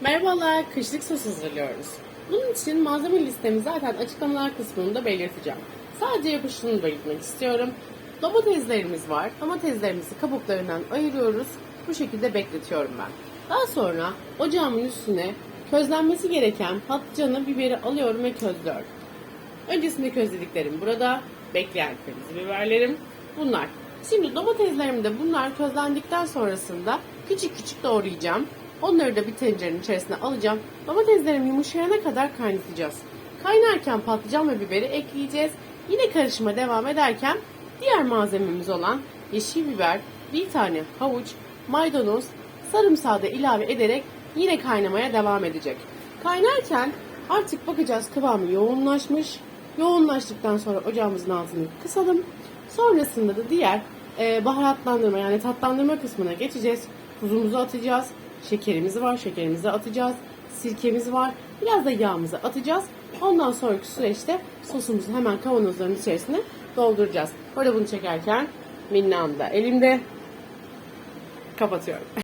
Merhabalar, kışlık sos hazırlıyoruz. Bunun için malzeme listemi zaten açıklamalar kısmında belirteceğim. Sadece yapışını belirtmek istiyorum. Domateslerimiz var. Domateslerimizi kabuklarından ayırıyoruz. Bu şekilde bekletiyorum ben. Daha sonra ocağımın üstüne közlenmesi gereken patlıcanı, biberi alıyorum ve közlüyorum. Öncesinde közlediklerim burada. Bekleyen kırmızı biberlerim bunlar. Şimdi domateslerimi de bunlar közlendikten sonrasında küçük küçük doğrayacağım. Onları da bir tencerenin içerisine alacağım. Domateslerim yumuşayana kadar kaynatacağız. Kaynarken patlıcan ve biberi ekleyeceğiz. Yine karışıma devam ederken diğer malzememiz olan yeşil biber, bir tane havuç, maydanoz, sarımsağı da ilave ederek yine kaynamaya devam edecek. Kaynarken artık bakacağız kıvamı yoğunlaşmış. Yoğunlaştıktan sonra ocağımızın altını kısalım. Sonrasında da diğer e, baharatlandırma yani tatlandırma kısmına geçeceğiz. Tuzumuzu atacağız. Şekerimiz var. Şekerimizi atacağız. Sirkemiz var. Biraz da yağımızı atacağız. Ondan sonraki süreçte sosumuzu hemen kavanozların içerisine dolduracağız. Orada bunu çekerken minnam da elimde kapatıyorum.